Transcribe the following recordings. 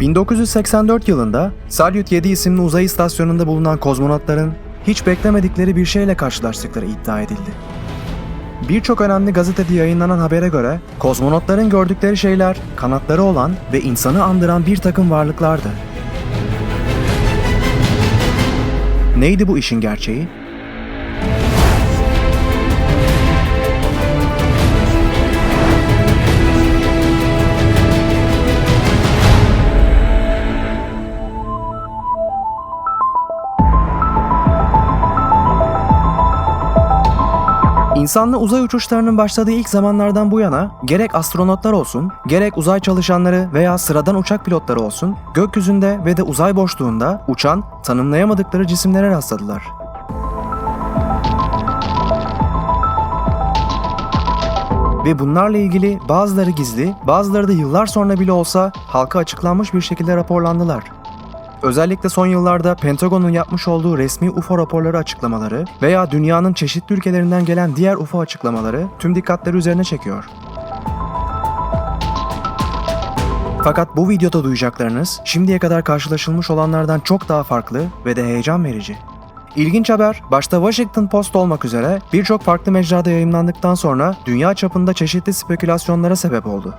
1984 yılında Salyut 7 isimli uzay istasyonunda bulunan kozmonotların hiç beklemedikleri bir şeyle karşılaştıkları iddia edildi. Birçok önemli gazetede yayınlanan habere göre kozmonotların gördükleri şeyler kanatları olan ve insanı andıran bir takım varlıklardı. Neydi bu işin gerçeği? İnsanlı uzay uçuşlarının başladığı ilk zamanlardan bu yana gerek astronotlar olsun, gerek uzay çalışanları veya sıradan uçak pilotları olsun, gökyüzünde ve de uzay boşluğunda uçan, tanımlayamadıkları cisimlere rastladılar. Ve bunlarla ilgili bazıları gizli, bazıları da yıllar sonra bile olsa halka açıklanmış bir şekilde raporlandılar. Özellikle son yıllarda Pentagon'un yapmış olduğu resmi UFO raporları açıklamaları veya dünyanın çeşitli ülkelerinden gelen diğer UFO açıklamaları tüm dikkatleri üzerine çekiyor. Fakat bu videoda duyacaklarınız şimdiye kadar karşılaşılmış olanlardan çok daha farklı ve de heyecan verici. İlginç haber, başta Washington Post olmak üzere birçok farklı mecrada yayınlandıktan sonra dünya çapında çeşitli spekülasyonlara sebep oldu.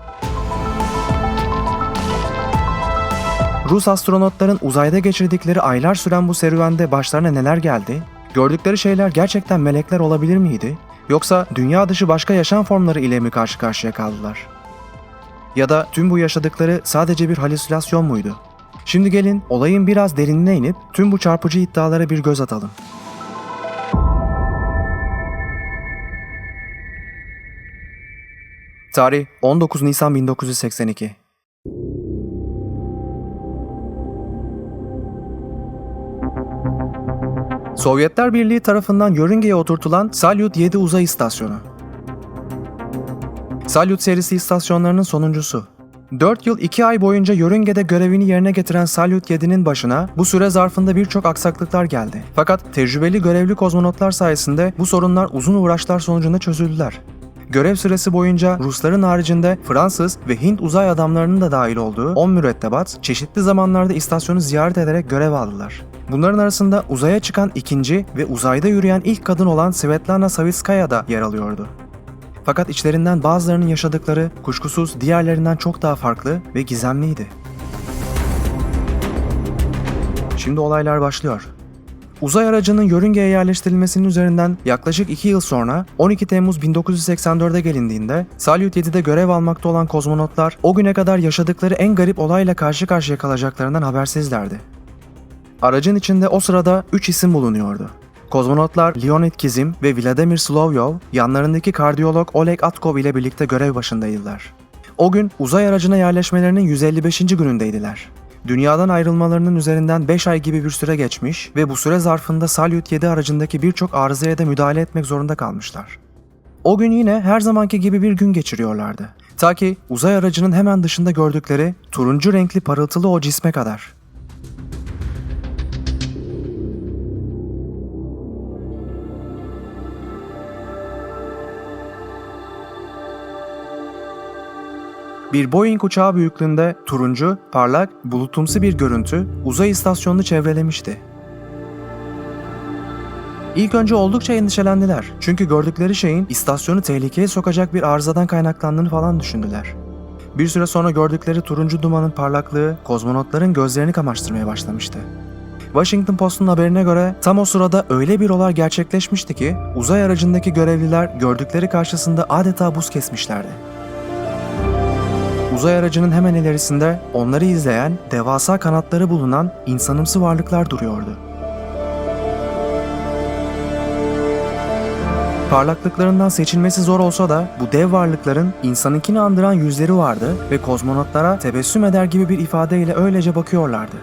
Rus astronotların uzayda geçirdikleri aylar süren bu serüvende başlarına neler geldi? Gördükleri şeyler gerçekten melekler olabilir miydi? Yoksa dünya dışı başka yaşam formları ile mi karşı karşıya kaldılar? Ya da tüm bu yaşadıkları sadece bir halüsinasyon muydu? Şimdi gelin olayın biraz derinine inip tüm bu çarpıcı iddialara bir göz atalım. Tarih 19 Nisan 1982. Sovyetler Birliği tarafından yörüngeye oturtulan Salyut 7 uzay istasyonu. Salyut serisi istasyonlarının sonuncusu. 4 yıl 2 ay boyunca yörüngede görevini yerine getiren Salyut 7'nin başına bu süre zarfında birçok aksaklıklar geldi. Fakat tecrübeli görevli kozmonotlar sayesinde bu sorunlar uzun uğraşlar sonucunda çözüldüler. Görev süresi boyunca Rusların haricinde Fransız ve Hint uzay adamlarının da dahil olduğu 10 mürettebat çeşitli zamanlarda istasyonu ziyaret ederek görev aldılar. Bunların arasında uzaya çıkan ikinci ve uzayda yürüyen ilk kadın olan Svetlana Savitskaya da yer alıyordu. Fakat içlerinden bazılarının yaşadıkları kuşkusuz diğerlerinden çok daha farklı ve gizemliydi. Şimdi olaylar başlıyor. Uzay aracının yörüngeye yerleştirilmesinin üzerinden yaklaşık 2 yıl sonra 12 Temmuz 1984'e gelindiğinde Salyut 7'de görev almakta olan kozmonotlar o güne kadar yaşadıkları en garip olayla karşı karşıya kalacaklarından habersizlerdi. Aracın içinde o sırada 3 isim bulunuyordu. Kozmonotlar Leonid Kizim ve Vladimir Slovyov yanlarındaki kardiyolog Oleg Atkov ile birlikte görev başındaydılar. O gün uzay aracına yerleşmelerinin 155. günündeydiler. Dünyadan ayrılmalarının üzerinden 5 ay gibi bir süre geçmiş ve bu süre zarfında Salyut 7 aracındaki birçok arızaya da müdahale etmek zorunda kalmışlar. O gün yine her zamanki gibi bir gün geçiriyorlardı. Ta ki uzay aracının hemen dışında gördükleri turuncu renkli parıltılı o cisme kadar. Bir Boeing uçağı büyüklüğünde turuncu, parlak, bulutumsu bir görüntü uzay istasyonunu çevrelemişti. İlk önce oldukça endişelendiler. Çünkü gördükleri şeyin istasyonu tehlikeye sokacak bir arızadan kaynaklandığını falan düşündüler. Bir süre sonra gördükleri turuncu dumanın parlaklığı kozmonotların gözlerini kamaştırmaya başlamıştı. Washington Post'un haberine göre tam o sırada öyle bir olay gerçekleşmişti ki uzay aracındaki görevliler gördükleri karşısında adeta buz kesmişlerdi. Uzay aracının hemen ilerisinde onları izleyen, devasa kanatları bulunan insanımsı varlıklar duruyordu. Parlaklıklarından seçilmesi zor olsa da bu dev varlıkların insanınkini andıran yüzleri vardı ve kozmonotlara tebessüm eder gibi bir ifadeyle öylece bakıyorlardı.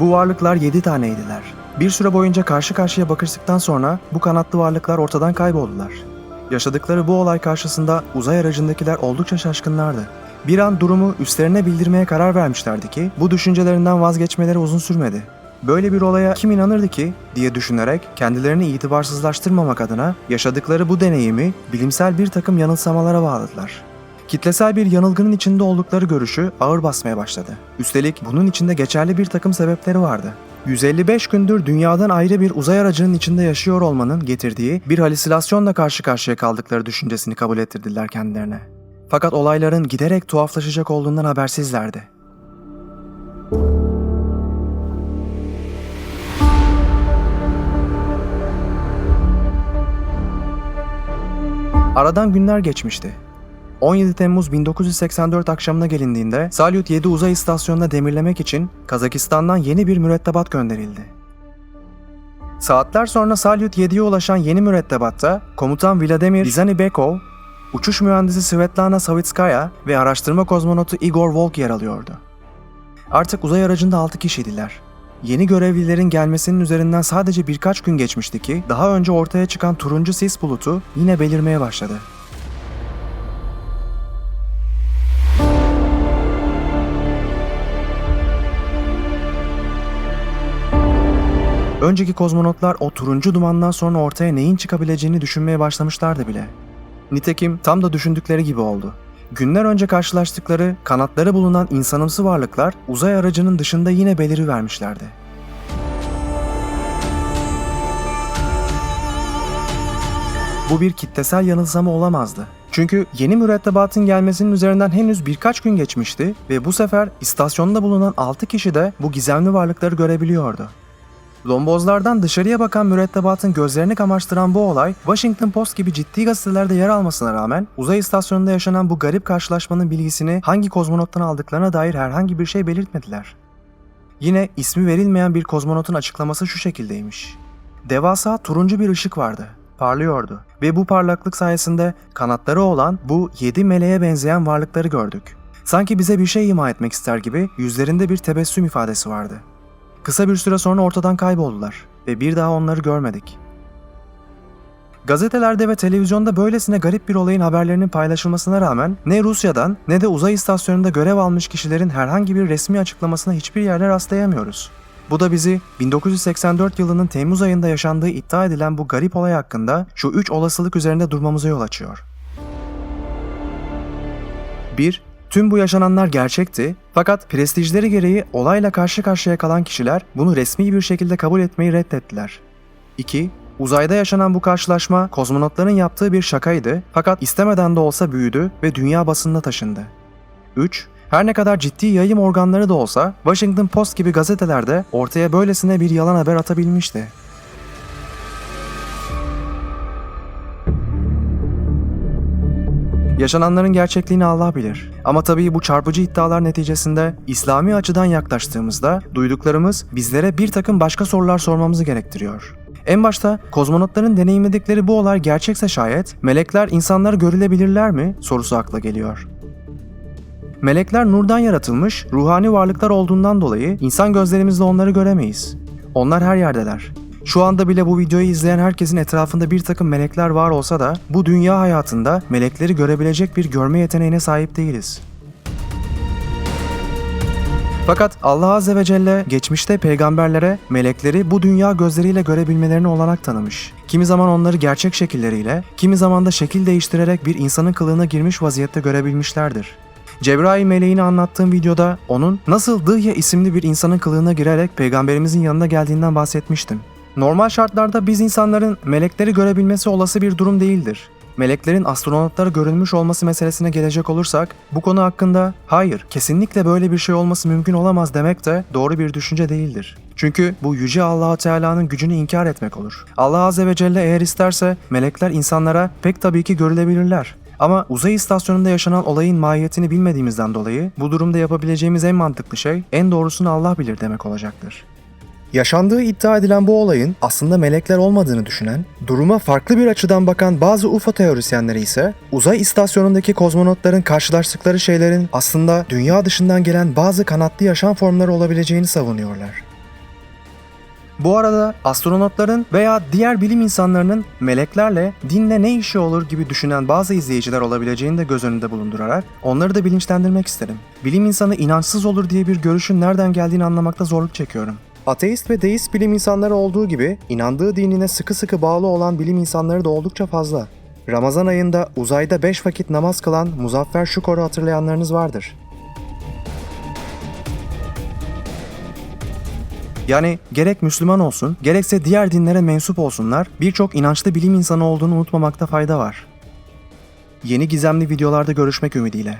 Bu varlıklar 7 taneydiler. Bir süre boyunca karşı karşıya bakıştıktan sonra bu kanatlı varlıklar ortadan kayboldular. Yaşadıkları bu olay karşısında uzay aracındakiler oldukça şaşkınlardı. Bir an durumu üstlerine bildirmeye karar vermişlerdi ki bu düşüncelerinden vazgeçmeleri uzun sürmedi. Böyle bir olaya kim inanırdı ki diye düşünerek kendilerini itibarsızlaştırmamak adına yaşadıkları bu deneyimi bilimsel bir takım yanılsamalara bağladılar. Kitlesel bir yanılgının içinde oldukları görüşü ağır basmaya başladı. Üstelik bunun içinde geçerli bir takım sebepleri vardı. 155 gündür dünyadan ayrı bir uzay aracının içinde yaşıyor olmanın getirdiği bir halüsinasyonla karşı karşıya kaldıkları düşüncesini kabul ettirdiler kendilerine. Fakat olayların giderek tuhaflaşacak olduğundan habersizlerdi. Aradan günler geçmişti. 17 Temmuz 1984 akşamına gelindiğinde Salyut 7 uzay istasyonuna demirlemek için Kazakistan'dan yeni bir mürettebat gönderildi. Saatler sonra Salyut 7'ye ulaşan yeni mürettebatta komutan Vladimir Rizanibekov, uçuş mühendisi Svetlana Savitskaya ve araştırma kozmonotu Igor Volk yer alıyordu. Artık uzay aracında 6 kişiydiler. Yeni görevlilerin gelmesinin üzerinden sadece birkaç gün geçmişti ki daha önce ortaya çıkan turuncu sis bulutu yine belirmeye başladı. Önceki kozmonotlar o turuncu dumandan sonra ortaya neyin çıkabileceğini düşünmeye başlamışlardı bile. Nitekim tam da düşündükleri gibi oldu. Günler önce karşılaştıkları kanatları bulunan insanımsı varlıklar uzay aracının dışında yine beliri vermişlerdi. Bu bir kitlesel yanılsama olamazdı. Çünkü yeni mürettebatın gelmesinin üzerinden henüz birkaç gün geçmişti ve bu sefer istasyonda bulunan 6 kişi de bu gizemli varlıkları görebiliyordu. Lombozlardan dışarıya bakan mürettebatın gözlerini kamaştıran bu olay, Washington Post gibi ciddi gazetelerde yer almasına rağmen uzay istasyonunda yaşanan bu garip karşılaşmanın bilgisini hangi kozmonottan aldıklarına dair herhangi bir şey belirtmediler. Yine ismi verilmeyen bir kozmonotun açıklaması şu şekildeymiş. Devasa turuncu bir ışık vardı, parlıyordu ve bu parlaklık sayesinde kanatları olan bu yedi meleğe benzeyen varlıkları gördük. Sanki bize bir şey ima etmek ister gibi yüzlerinde bir tebessüm ifadesi vardı. Kısa bir süre sonra ortadan kayboldular ve bir daha onları görmedik. Gazetelerde ve televizyonda böylesine garip bir olayın haberlerinin paylaşılmasına rağmen ne Rusya'dan ne de uzay istasyonunda görev almış kişilerin herhangi bir resmi açıklamasına hiçbir yerde rastlayamıyoruz. Bu da bizi 1984 yılının Temmuz ayında yaşandığı iddia edilen bu garip olay hakkında şu üç olasılık üzerinde durmamıza yol açıyor. 1. Tüm bu yaşananlar gerçekti fakat prestijleri gereği olayla karşı karşıya kalan kişiler bunu resmi bir şekilde kabul etmeyi reddettiler. 2. Uzayda yaşanan bu karşılaşma kozmonotların yaptığı bir şakaydı fakat istemeden de olsa büyüdü ve dünya basınına taşındı. 3. Her ne kadar ciddi yayım organları da olsa Washington Post gibi gazetelerde ortaya böylesine bir yalan haber atabilmişti. Yaşananların gerçekliğini Allah bilir. Ama tabii bu çarpıcı iddialar neticesinde İslami açıdan yaklaştığımızda duyduklarımız bizlere bir takım başka sorular sormamızı gerektiriyor. En başta kozmonotların deneyimledikleri bu olay gerçekse şayet melekler insanları görülebilirler mi sorusu akla geliyor. Melekler nurdan yaratılmış, ruhani varlıklar olduğundan dolayı insan gözlerimizle onları göremeyiz. Onlar her yerdeler. Şu anda bile bu videoyu izleyen herkesin etrafında bir takım melekler var olsa da bu dünya hayatında melekleri görebilecek bir görme yeteneğine sahip değiliz. Fakat Allah Azze ve Celle geçmişte peygamberlere melekleri bu dünya gözleriyle görebilmelerini olanak tanımış. Kimi zaman onları gerçek şekilleriyle, kimi zaman da şekil değiştirerek bir insanın kılığına girmiş vaziyette görebilmişlerdir. Cebrail meleğini anlattığım videoda onun nasıl Dıhya isimli bir insanın kılığına girerek peygamberimizin yanına geldiğinden bahsetmiştim. Normal şartlarda biz insanların melekleri görebilmesi olası bir durum değildir. Meleklerin astronotlara görülmüş olması meselesine gelecek olursak, bu konu hakkında hayır, kesinlikle böyle bir şey olması mümkün olamaz demek de doğru bir düşünce değildir. Çünkü bu yüce Allah Teala'nın gücünü inkar etmek olur. Allah Azze ve Celle eğer isterse melekler insanlara pek tabii ki görülebilirler. Ama uzay istasyonunda yaşanan olayın mahiyetini bilmediğimizden dolayı bu durumda yapabileceğimiz en mantıklı şey en doğrusunu Allah bilir demek olacaktır. Yaşandığı iddia edilen bu olayın aslında melekler olmadığını düşünen, duruma farklı bir açıdan bakan bazı UFO teorisyenleri ise uzay istasyonundaki kozmonotların karşılaştıkları şeylerin aslında dünya dışından gelen bazı kanatlı yaşam formları olabileceğini savunuyorlar. Bu arada astronotların veya diğer bilim insanlarının meleklerle, dinle ne işi olur gibi düşünen bazı izleyiciler olabileceğini de göz önünde bulundurarak onları da bilinçlendirmek isterim. Bilim insanı inançsız olur diye bir görüşün nereden geldiğini anlamakta zorluk çekiyorum. Ateist ve deist bilim insanları olduğu gibi inandığı dinine sıkı sıkı bağlı olan bilim insanları da oldukça fazla. Ramazan ayında uzayda 5 vakit namaz kılan Muzaffer Şukor'u hatırlayanlarınız vardır. Yani gerek Müslüman olsun, gerekse diğer dinlere mensup olsunlar, birçok inançlı bilim insanı olduğunu unutmamakta fayda var. Yeni gizemli videolarda görüşmek ümidiyle.